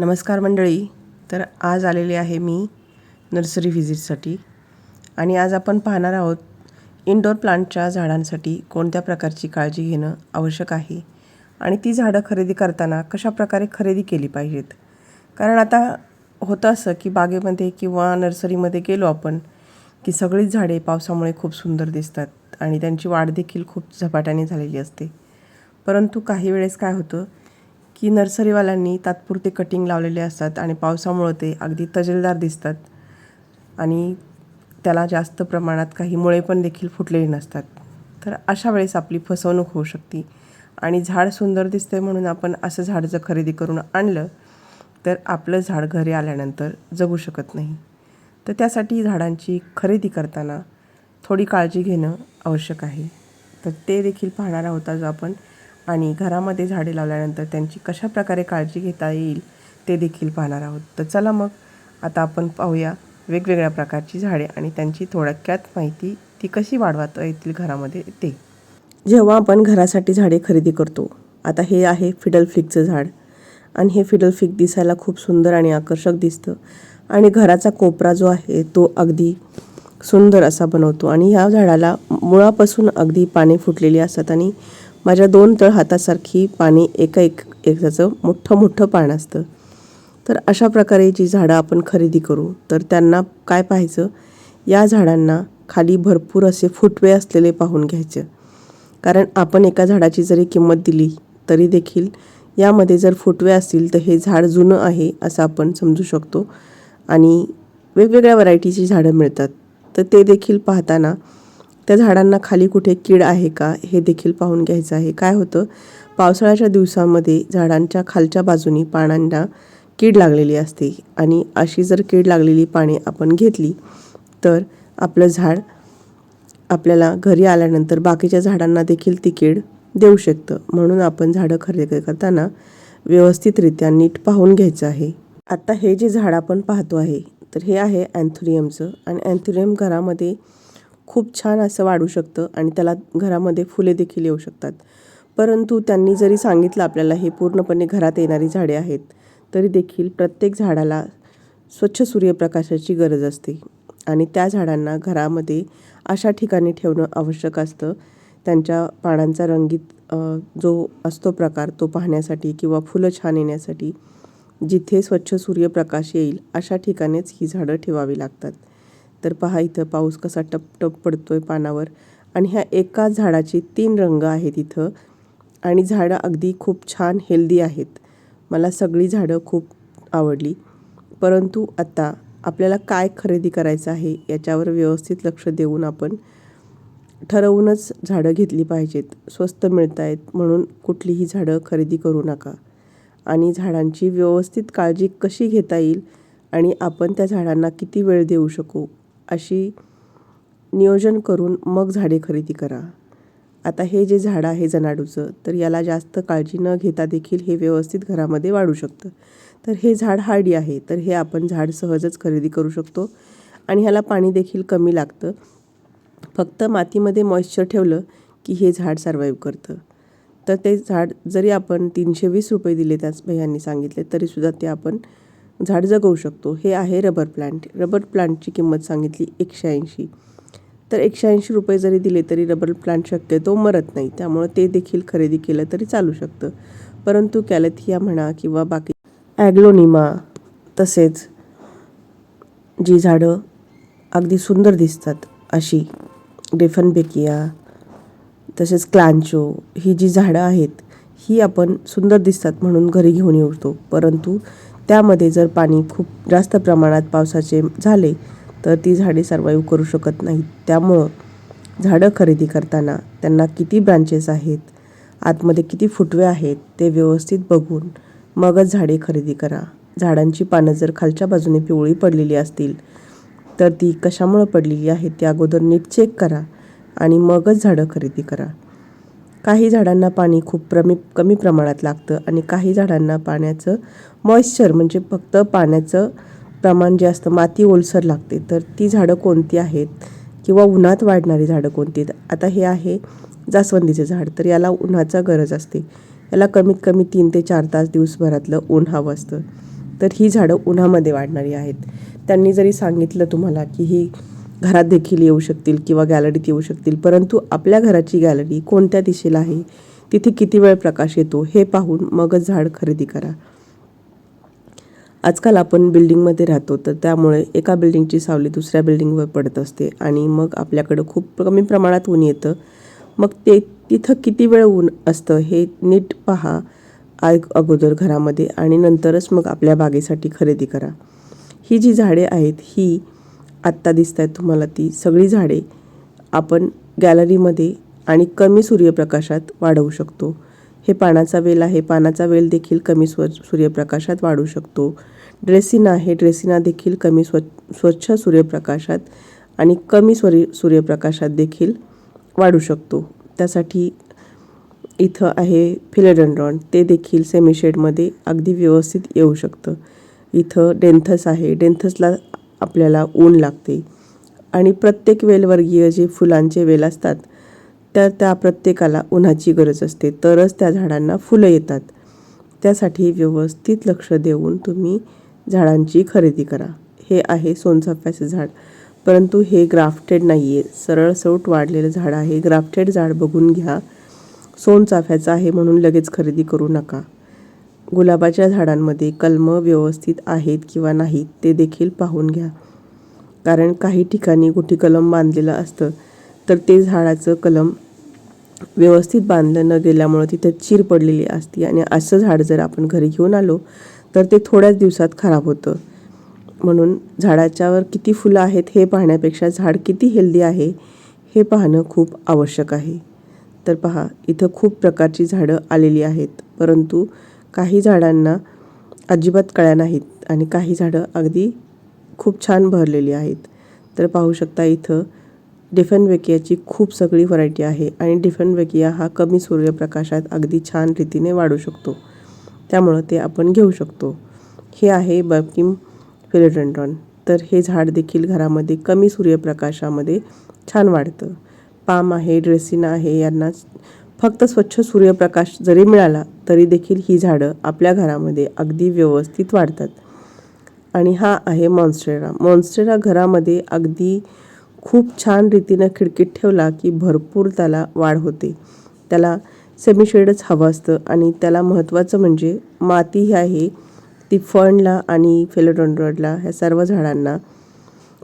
नमस्कार मंडळी. तर आज आलेले आहे मी नर्सरी व्हिजिटसाठी. आणि आज आपण पाहणार आहोत इनडोअर प्लांटच्या झाडांसाठी कोणत्या प्रकारची काळजी घेणं आवश्यक आहे? आणि ती झाडं खरेदी करताना कशा प्रकारे खरेदी केली पाहिजेत? कारण आता होतं असं की बागेमध्ये किंवा नर्सरीमध्ये गेलो आपण की सगळीच झाडे पावसामुळे खूप सुंदर दिसतात आणि त्यांची वाढ देखील खूप झपाट्याने झालेली असते. परंतु काही वेळेस काय होतं की नर्सरीवाल्यांनी तात्पुरते कटिंग लावलेले असतात आणि पावसामुळं ते अगदी तजेलदार दिसतात. आणि त्याला जास्त प्रमाणात काही मुळे पण देखील फुटलेली नसतात. तर अशा वेळेस आपली फसवणूक होऊ शकते. आणि झाड सुंदर दिसते म्हणून आपण असं झाड जर खरेदी करून आणलं तर आपलं झाड घरी आल्यानंतर जगू शकत नाही. तर त्यासाठी झाडांची खरेदी करताना थोडी काळजी घेणं आवश्यक आहे. तर ते देखील पाहणार आहोत आज आपण. आणि घरामध्ये झाडे लावल्यानंतर त्यांची कशा प्रकारे काळजी घेता येईल ते देखील पाहणार आहोत. तर चला मग आता आपण पाहूया वेगवेगळ्या प्रकारची झाडे आणि त्यांची थोडक्यात माहिती ती कशी वाढवता येतील घरामध्ये ते. जेव्हा आपण घरासाठी झाडे खरेदी करतो आता हे आहे फिडल फ्लिकचं झाड. आणि हे फिडल फ्लिक दिसायला खूप सुंदर आणि आकर्षक दिसतं. आणि घराचा कोपरा जो आहे तो अगदी सुंदर असा बनवतो. आणि ह्या झाडाला मुळापासून अगदी पाने फुटलेली असतात आणि माझ्या दोन तळ हातासारखी पाने एका एक एकाचं मोठं मोठं पान असतं. तर अशा प्रकारे जी झाडं आपण खरेदी करू तर त्यांना काय पाहायचं? या झाडांना खाली भरपूर असे फुटवे असलेले पाहून घ्यायचे. कारण आपण एका झाडाची जरी किंमत दिली तरी देखील यामध्ये जर फुटवे असतील तर हे झाड जुनं आहे असं आपण समजू शकतो. आणि वेगवेगळ्या व्हरायटीची झाडं मिळतात. तर ते देखील पाहताना त्या झाडांना खाली कुठे कीड आहे का हे देखील पाहून घ्यायचं आहे. काय होतं? पावसाळ्याच्या दिवसामध्ये झाडांच्या खालच्या बाजूनी पानांना कीड लागलेली असते आणि अशी जर कीड लागलेली पाने आपण घेतली तर आपलं झाड आपल्याला घरी आल्यानंतर बाकीच्या झाडांना देखील ती कीड देऊ शकतं. म्हणून आपण झाडं खरेदी करताना व्यवस्थितरित्या नीट पाहून घ्यायचं आहे. आता हे जे झाड आपण पाहतो आहे तर हे आहे अँथुरियमचं. आणि अँथुरियम घरामध्ये खूप छान असं वाढू शकतं आणि त्याला घरामध्ये फुले देखील येऊ शकतात. परंतु त्यांनी जरी सांगितलं आपल्याला हे पूर्णपणे घरात येणारी झाडे आहेत तरी देखील प्रत्येक झाडाला स्वच्छ सूर्यप्रकाशाची गरज असते आणि त्या झाडांना घरामध्ये अशा ठिकाणी ठेवणं आवश्यक असतं. त्यांच्या पानांचा रंगीत जो असतो प्रकार तो पाहण्यासाठी किंवा फुलं छान येण्यासाठी जिथे स्वच्छ सूर्यप्रकाश येईल अशा ठिकाणीच ही झाडं ठेवावी लागतात. तर पहा इथं पाऊस कसा टप टप आहे पानावर. आणि ह्या एका झाडाचे तीन रंग आहेत इथं. आणि झाडं अगदी खूप छान हेल्दी आहेत. मला सगळी झाडं खूप आवडली. परंतु आता आपल्याला काय खरेदी करायचं आहे याच्यावर व्यवस्थित लक्ष देऊन आपण ठरवूनच झाडं घेतली पाहिजेत. स्वस्त मिळत आहेत म्हणून कुठलीही झाडं खरेदी करू नका. आणि झाडांची व्यवस्थित काळजी कशी घेता येईल आणि आपण त्या झाडांना किती वेळ देऊ शकू? अशी नियोजन करून मग झाडे खरेदी करा. आता हे जे झाड आहे जनाडूचं तर याला जास्त काळजी न घेता देखील हे व्यवस्थित घरामध्ये वाढू शकतं. तर हे झाड हार्डी आहे तर हे आपण झाड सहजच खरेदी करू शकतो आणि ह्याला पाणी देखील कमी लागतं. फक्त मातीमध्ये मॉइश्चर ठेवलं की हे झाड सर्वाईव्ह करतं. तर ते झाड जरी आपण तीनशे वीस रुपये दिले त्याच भैयांनी सांगितले तरीसुद्धा ते आपण झाड जगवू शकतो. हे आहे रबर प्लांट. रबर प्लांटची किंमत सांगितली एकशे ऐंशी. तर एकशे ऐंशी रुपये जरी दिले तरी रबर प्लांट शक्यतो मरत नाही. त्यामुळं ते देखील खरेदी केलं तरी चालू शकतं. परंतु कॅलेथिया म्हणा किंवा बाकी ॲग्लोनिमा तसेच जी झाडं अगदी सुंदर दिसतात अशी डेफनबेकिया तसेच क्लांचो ही जी झाडं आहेत ही आपण सुंदर दिसतात म्हणून घरी घेऊन येतो परंतु त्यामध्ये जर पाणी खूप जास्त प्रमाणात पावसाचे झाले तर ती झाडे सर्वाईव्ह करू शकत नाहीत. त्यामुळं झाडं खरेदी करताना त्यांना किती ब्रांचेस आहेत आतमध्ये किती फुटवे आहेत ते व्यवस्थित बघून मगच झाडे खरेदी करा. झाडांची पानं जर खालच्या बाजूने पिवळी पडलेली असतील तर ती कशामुळं पडलेली आहेत ते अगोदर नीट चेक करा आणि मगच झाडं खरेदी करा. काही झाडांना पाणी खूप प्रमी कमी प्रमाणात लागतं आणि काही झाडांना पाण्याचं मॉइश्चर म्हणजे फक्त पाण्याचं प्रमाण जे असतं माती ओलसर लागते. तर ती झाडं कोणती आहेत किंवा उन्हात वाढणारी झाडं कोणती आता हे आहे जास्वंदीचं झाड. तर याला उन्हाचा गरज असते. याला कमीत कमी तीन ते चार तास दिवसभरातलं ऊन हवं असतं. तर ही झाडं उन्हामध्ये वाढणारी आहेत. त्यांनी जरी सांगितलं तुम्हाला की ही घरात देखील येऊ शकतील किंवा गॅलरीत येऊ शकतील. परंतु आपल्या घराची गॅलरी कोणत्या दिशेला आहे? तिथे किती वेळ प्रकाश येतो? हे पाहून मगच झाड खरेदी करा. आजकाल आपण बिल्डिंगमध्ये राहतो तर त्यामुळे एका बिल्डिंगची सावली दुसऱ्या बिल्डिंगवर पडत असते आणि मग आपल्याकडं खूप कमी प्रमाणात ऊन येतं. मग ते तिथं किती वेळ ऊन असतं हे नीट पहा अगोदर घरामध्ये आणि नंतरच मग आपल्या बागेसाठी खरेदी करा. ही जी झाडे आहेत ही आत्ता दिसत आहेत तुम्हाला ती सगळी झाडे आपण गॅलरीमध्ये आणि कमी सूर्यप्रकाशात वाढवू शकतो. हे पानाचा वेल आहे. पानाचा वेल देखील कमी स्व सूर्यप्रकाशात वाढू शकतो. ड्रेसिना आहे. ड्रेसिना देखील कमी स्व स्वच्छ सूर्यप्रकाशात आणि कमी सूर्य सूर्यप्रकाशात देखील वाढू शकतो. त्यासाठी इथं आहे फिलेडंड्रॉन. ते देखील सेमीशेडमध्ये अगदी व्यवस्थित येऊ शकतं. इथं डेंथस आहे. डेंथसला आपल्याला ऊन लागते. आणि प्रत्येक वेलवर्गीय जे फुलांचे वेल असतात तर त्या प्रत्येकाला उन्हाची गरज असते. तरच त्या झाडांना फुलं येतात. त्यासाठी व्यवस्थित लक्ष देऊन तुम्ही झाडांची खरेदी करा. हे आहे सोनचाफ्याचं झाड. परंतु हे ग्राफ्टेड नाही आहे सरळ सौट वाढलेलं झाड आहे. ग्राफ्टेड झाड बघून घ्या. सोनचाफ्याचं आहे म्हणून लगेच खरेदी करू नका. गुलाबाच्या झाडांमध्ये कलमं व्यवस्थित आहेत किंवा नाहीत ते देखील पाहून घ्या. कारण काही ठिकाणी गुठी कलम बांधलेलं असतं तर ते झाडाचं कलम व्यवस्थित बांधलं न गेल्यामुळं तिथं चीर पडलेली असते आणि असं झाड जर आपण घरी घेऊन आलो तर ते थोड्याच दिवसात खराब होतं. म्हणून झाडाच्यावर किती फुलं आहेत हे पाहण्यापेक्षा झाड किती हेल्दी आहे हे पाहणं खूप आवश्यक आहे. तर पहा इथं खूप प्रकारची झाडं आलेली आहेत परंतु काही झाडांना अजिबात कळ्या नाहीत आणि काही झाडं अगदी खूप छान भरलेली आहेत. तर पाहू शकता इथं डिफन वेकियाची खूप सगळी व्हरायटी आहे आणि डिफन वेकिया हा कमी सूर्यप्रकाशात अगदी छान रीतीने वाढू शकतो. त्यामुळं ते आपण घेऊ शकतो. हे आहे बकिम फिलोडेंड्रॉन. तर हे झाड देखील घरामध्ये कमी सूर्यप्रकाशामध्ये छान वाढतं. पाम आहे ड्रेसिना आहे यांना फक्त स्वच्छ सूर्यप्रकाश जरी मिळाला तरी देखील ही झाडं आपल्या घरामध्ये अगदी व्यवस्थित वाढतात. आणि हा आहे मॉन्स्टेरा. मॉन्स्टेरा घरामध्ये अगदी खूप छान रीतीनं खिडकीत ठेवला की भरपूर त्याला वाढ होते. त्याला सेमीशेडच हवं असतं आणि त्याला महत्त्वाचं म्हणजे माती ही आहे ती फणला आणि फेलोडॉन्ड्रॉडला ह्या सर्व झाडांना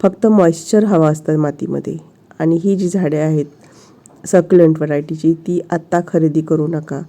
फक्त मॉइश्चर हवं असतं मातीमध्ये. आणि ही जी झाडे आहेत सकलंट व्हरायटीची ती आत्ता खरेदी करू नका.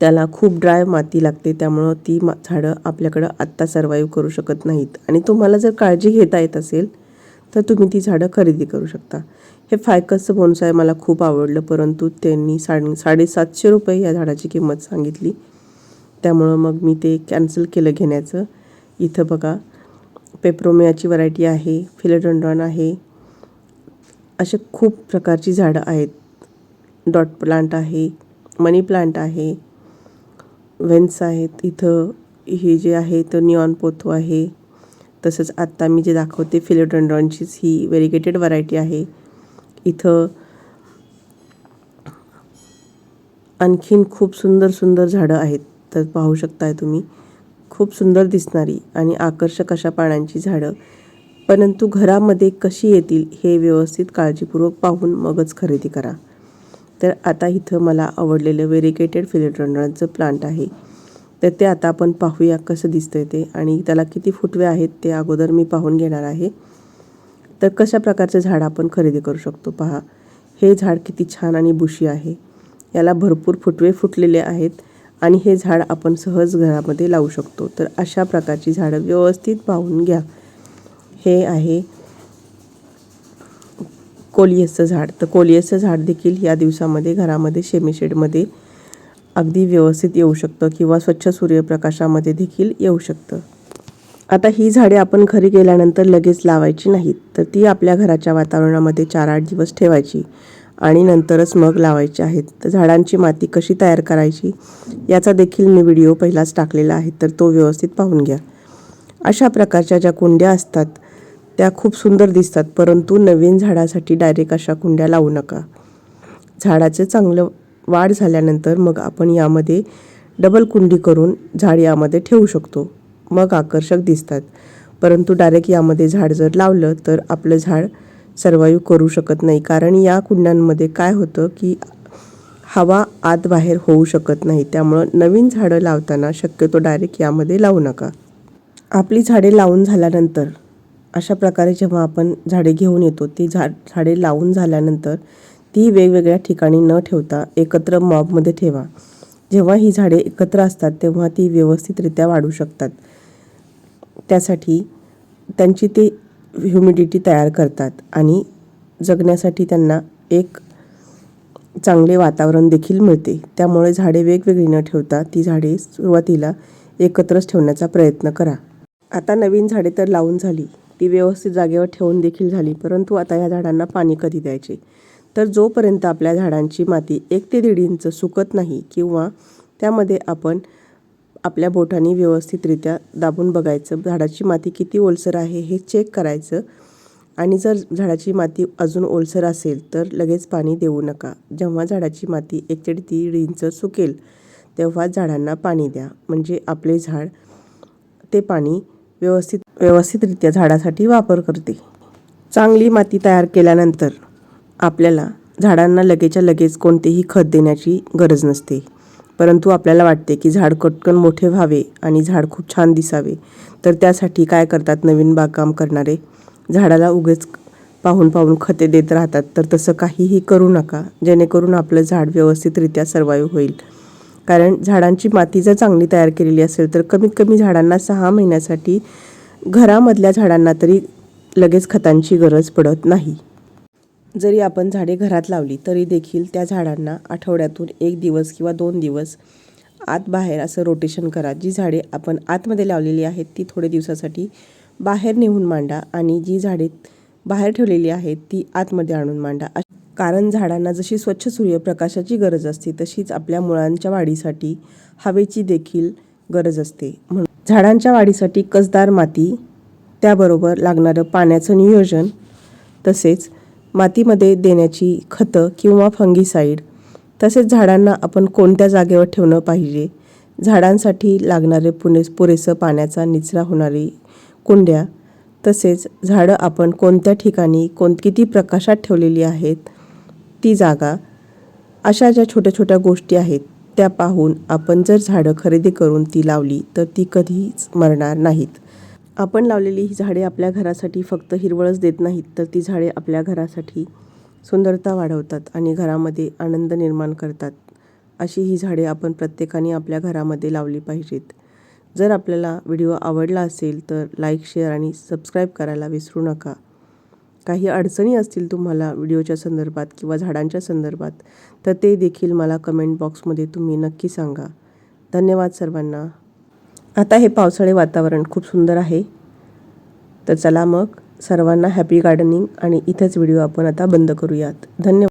त्याला खूप ड्राय माती लागते त्यामुळं ती मा झाडं आपल्याकडं आत्ता सर्वाईव्ह करू शकत नाहीत. आणि तुम्हाला जर काळजी घेता येत असेल तर तुम्ही ती झाडं खरेदी करू शकता. हे फायकसचं बोनसाय मला खूप आवडलं परंतु त्यांनी साडे साडेसातशे रुपये या झाडाची किंमत सांगितली. त्यामुळं मग मी ते कॅन्सल केलं घेण्याचं. इथं बघा पेप्रोमियाची व्हरायटी आहे फिलेडॉन्ड्रॉन आहे असे खूप प्रकारची झाडं आहेत. डॉट प्लांट आहे मनी प्लांट आहे वेन्स आहेत इथं हे जे आहे तर निऑन पोथो आहे. तसंच आत्ता मी जे दाखवते फिलोडंड्रॉनचीच ही व्हेरिगेटेड व्हरायटी आहे. इथं आणखीन खूप सुंदर सुंदर झाडं आहेत. तर पाहू शकताय तुम्ही खूप सुंदर दिसणारी आणि आकर्षक अशा पानांची झाडं. परंतु घरामध्ये कशी येतील हे व्यवस्थित काळजीपूर्वक पाहून मगच खरेदी करा. तर आता इथं मला आवडलेलं वेरिकेटेड फिलेड्रॉनचं प्लांट आहे. तर ते आता आपण पाहूया कसं दिसतंय ते आणि त्याला किती फुटवे आहेत ते अगोदर मी पाहून घेणार आहे. तर कशा प्रकारचं झाड आपण खरेदी करू शकतो पहा. हे झाड किती छान आणि बुशी आहे. याला भरपूर फुटवे फुटलेले आहेत आणि हे झाड आपण सहज घरामध्ये लावू शकतो. तर अशा प्रकारची झाडं व्यवस्थित पाहून घ्या. हे आहे कोलियसचं झाड. तर कोलियसचं झाड देखील या दिवसामध्ये घरामध्ये शेमीशेडमध्ये अगदी व्यवस्थित येऊ शकतं किंवा स्वच्छ सूर्यप्रकाशामध्ये देखील येऊ शकतं. आता ही झाडे आपण घरी गेल्यानंतर लगेच लावायची नाहीत. तर ती आपल्या घराच्या वातावरणामध्ये चार आठ दिवस ठेवायची आणि नंतरच मग लावायची आहेत. तर झाडांची माती कशी तयार करायची याचा देखील मी व्हिडिओ पहिलाच टाकलेला आहे. तर तो व्यवस्थित पाहून घ्या. अशा प्रकारच्या ज्या कुंड्या असतात त्या खूप सुंदर दिसतात परंतु नवीन झाडासाठी डायरेक्ट अशा कुंड्या लावू नका. झाडाचं चांगलं वाढ झाल्यानंतर मग आपण यामध्ये डबल कुंडी करून झाड यामध्ये ठेवू शकतो. मग आकर्षक दिसतात. परंतु डायरेक्ट यामध्ये झाड जर लावलं तर आपलं झाड सर्वाईव्ह करू शकत नाही. कारण या कुंड्यांमध्ये काय होतं की हवा आत बाहेर होऊ शकत नाही. त्यामुळं नवीन झाडं लावताना शक्यतो डायरेक्ट यामध्ये लावू नका. आपली झाडे लावून झाल्यानंतर अशा प्रकारे जेव्हा आपण झाडे घेऊन येतो ती झाड झाडे लावून झाल्यानंतर ती वेगवेगळ्या ठिकाणी न ठेवता एकत्र मॉबमध्ये ठेवा. जेव्हा ही झाडे एकत्र असतात तेव्हा ती व्यवस्थितरित्या वाढू शकतात. त्यासाठी त्यांची ते ह्युमिडिटी तयार करतात आणि जगण्यासाठी त्यांना एक चांगले वातावरण देखील मिळते. त्यामुळे झाडे वेगवेगळी न ठेवता ती झाडे सुरुवातीला एकत्रच ठेवण्याचा प्रयत्न करा. आता नवीन झाडे तर लावून झाली. ती व्यवस्थित जागेवर ठेवून देखील झाली. परंतु आता या झाडांना पाणी कधी द्यायचे? तर जोपर्यंत आपल्या झाडांची माती एक ते दीड इंच सुकत नाही किंवा त्यामध्ये आपण आपल्या बोटांनी व्यवस्थितरित्या दाबून बघायचं झाडाची माती किती ओलसर आहे हे चेक करायचं आणि जर झाडाची माती अजून ओलसर असेल तर लगेच पाणी देऊ नका. जेव्हा झाडाची माती एक ते दीड इंच सुकेल तेव्हा झाडांना पाणी द्या. म्हणजे आपले झाड ते पाणी व्यवस्थित व्यवस्थितरित्या झाडासाठी वापर करते. चांगली माती तयार केल्यानंतर आपल्याला झाडांना लगेच्या लगेच कोणतेही खत देण्याची गरज नसते. परंतु आपल्याला वाटते की झाड कटकन मोठे व्हावे आणि झाड खूप छान दिसावे तर त्यासाठी काय करतात नवीन बागकाम करणारे? झाडाला उगेच पाहून पाहून खते देत राहतात तर तसं काहीही करू नका जेणेकरून आपलं झाड व्यवस्थितरित्या सर्वाईव्ह होईल. कारण झाडांची माती जर चांगली तयार केलेली असेल तर कमीत कमी झाडांना सहा महिन्यासाठी घरामधल्या झाडांना तरी लगेच खतांची गरज पडत नाही. जरी आपण झाडे घरात लावली तरी देखील त्या झाडांना आठवड्यातून एक दिवस किंवा दोन दिवस आत बाहेर असं रोटेशन करा. जी झाडे आपण आतमध्ये लावलेली आहेत ती थोडे दिवसासाठी बाहेर नेऊन मांडा आणि जी झाडे बाहेर ठेवलेली आहेत ती आतमध्ये आणून मांडा. कारण झाडांना जशी स्वच्छ सूर्यप्रकाशाची गरज असते तशीच आपल्या मुळांच्या वाढीसाठी हवेची देखील गरज असते. म्हणून झाडांच्या वाढीसाठी कसदार माती त्याबरोबर लागणारं पाण्याचं नियोजन तसेच मातीमध्ये देण्याची खतं किंवा फंगीसाईड तसेच झाडांना आपण कोणत्या जागेवर ठेवणं पाहिजे झाडांसाठी लागणारे पुणे पुरेसं पाण्याचा निचरा होणारी कुंड्या तसेच झाडं आपण कोणत्या ठिकाणी कोण किती प्रकाशात ठेवलेली आहेत ती जागा अशा ज्या छोट्या छोट्या गोष्टी आहेत त्या पाहून आपण जर झाडं खरेदी करून ती लावली तर ती कधीच मरणार नाहीत. आपण लावलेली ही झाडे आपल्या घरासाठी फक्त हिरवळच देत नाहीत तर ती झाडे आपल्या घरासाठी सुंदरता वाढवतात आणि घरामध्ये आनंद निर्माण करतात. अशी ही झाडे आपण प्रत्येकाने आपल्या घरामध्ये लावली पाहिजेत. जर आपल्याला व्हिडिओ आवडला असेल तर लाईक शेअर आणि सबस्क्राईब करायला विसरू नका. काही अडचणी असतील तुम्हाला व्हिडिओच्या संदर्भात किंवा झाडांच्या संदर्भात तर ते देखील मला कमेंट बॉक्समध्ये तुम्ही नक्की सांगा. धन्यवाद सर्वांना. आता हे पावसाळे वातावरण खूप सुंदर आहे. तर चला मग सर्वांना हॅपी गार्डनिंग आणि इथेच व्हिडिओ आपण आता बंद करूयात. धन्यवाद.